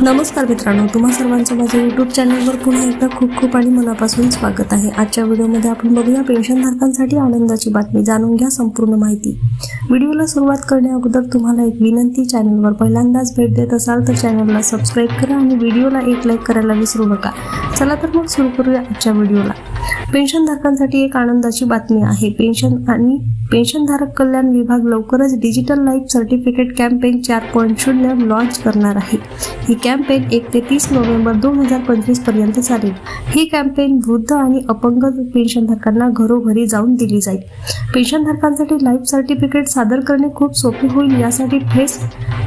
नमस्कार मित्रांनो तुम्हा सर्वांचं माझ्या यूट्यूब चॅनलवर पुन्हा एकदा खूप खूप आणि मनापासून स्वागत आहे. आजच्या व्हिडिओमध्ये आपण बघूया पेन्शनधारकांसाठी आनंदाची बातमी. जाणून घ्या संपूर्ण माहिती. व्हिडिओला सुरुवात करण्या अगोदर तुम्हाला एक विनंती चॅनलवर पहिल्यांदाच भेट देत असाल तर चॅनलला सबस्क्राईब करा आणि व्हिडिओला एक लाईक करायला विसरू नका. चला तर मग सुरू करूया आजच्या व्हिडिओला. पेन्शनधारकांसाठी एक आनंदाची बातमी आहे. पेन्शन आणि पेन्शनधारक कल्याण विभाग लवकरच डिजिटल लाईफ सर्टिफिकेट कॅम्पेन चार पॉईंट शून्य लॉन्च करणार आहे. ही कॅम्पेन एक ते तीस नोव्हेंबर दोन हजार पंचवीसपर्यंत चालेल. ही कॅम्पेन वृद्ध आणि अपंग पेन्शनधारकांना घरोघरी जाऊन दिली जाईल. पेन्शनधारकांसाठी लाईफ सर्टिफिकेट सादर करणे खूप सोपे होईल यासाठी फेस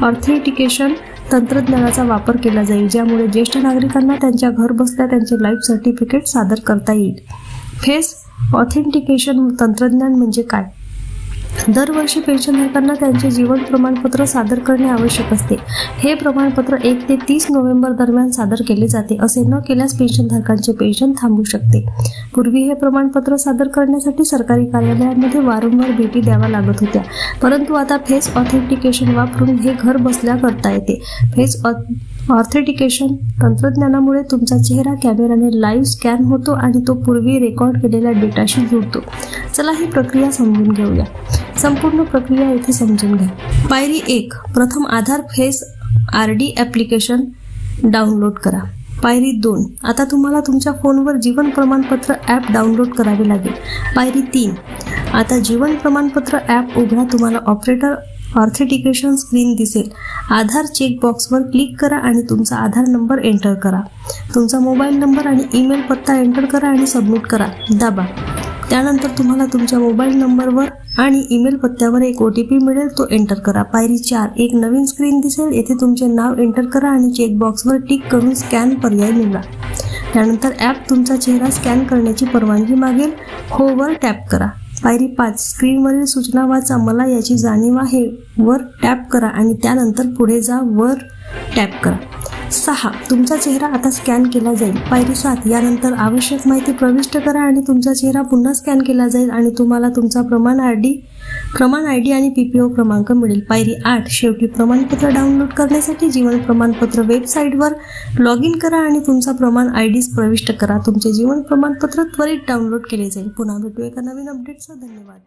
ऑर्थेंटिकेशन तंत्रज्ञानाचा वापर केला जाईल ज्यामुळे ज्येष्ठ नागरिकांना त्यांच्या घर बसल्या त्यांचे लाईफ सर्टिफिकेट सादर करता येईल. फेस ऑथेंटिकेशन तंत्रज्ञान म्हणजे काय? दरवर्षी पेन्शनधारकांना त्यांचे जीवन प्रमाणपत्र सादर करणे आवश्यक असते. हे प्रमाणपत्र एक ते तीस नोव्हेंबर दरम्यान सादर केले जाते असे न केल्यास पेन्शनधारकांचे पेन्शन थांबू शकते. पूर्वी हे प्रमाणपत्र सादर करण्यासाठी सरकारी कार्यालयांमध्ये वारंवार भेटी द्याव्या लागत होत्या. परंतु आता फेस ऑथेंटिकेशन वापरून हे घर बसल्या करता येते. फेस ऑथेंटिकेशन तंत्रज्ञानामुळे तुमचा चेहरा कॅमेराने लाईव्ह स्कॅन होतो आणि तो पूर्वी रेकॉर्ड केलेल्या डेटाशी जुळतो. चला ही प्रक्रिया समजून घेऊया. संपूर्ण प्रक्रिया येथे समजून घ्या. पायरी एक प्रथम Aadhaar face R D application download करा. पायरी दोन आता तुम्हाला तुमच्या फोनवर जीवन प्रमाणपत्र ॲप डाउनलोड करावे लागेल. पायरी तीन आता जीवन प्रमाणपत्र ॲप उघडा तुम्हाला ऑपरेटर ऑर्थेटिकेशन स्क्रीन दिसेल. आधार चेकबॉक्सवर क्लिक करा आणि तुमचा आधार नंबर एंटर करा. तुमचा मोबाईल नंबर आणि ईमेल पत्ता एंटर करा आणि सबमिट करा. दाबा. त्यानंतर तुम्हाला तुमच्या मोबाईल नंबरवर आणि ईमेल पत्त्यावर एक ओ टी पी मिळेल. तो एंटर करा. पायरी चार. एक नवीन स्क्रीन दिसेल. येथे तुमचे नाव एंटर करा आणि चेकबॉक्सवर टिक करून स्कॅन पर्याय निवडा. त्यानंतर ॲप तुमचा चेहरा स्कॅन करण्याची परवानगी मागेल. होवर टॅप करा. पायरी पाच. स्क्रीनवरील सूचना वाचा. मला याची जाणीव आहे. वर टॅप करा आणि त्यानंतर पुढे जा. वर टॅप करा. सहा तुमचा चेहरा आता स्कॅन केला जाईल. पायरी सात यानंतर आवश्यक माहिती प्रविष्ट करा आणि तुमचा चेहरा पुन्हा स्कॅन केला जाईल आणि तुम्हाला तुमचा प्रमाण आय डी प्रमाण आय डी आणि पी पी ओ क्रमांक मिळेल. पायरी आठ शेवटी प्रमाणपत्र डाउनलोड करण्यासाठी जीवन प्रमाणपत्र वेबसाईटवर लॉग इन करा आणि तुमचा प्रमाण आय डीज प्रविष्ट करा. तुमचे जीवन प्रमाणपत्र त्वरित डाउनलोड केले जाईल. पुन्हा भेटू एका नवीन अपडेटचा धन्यवाद.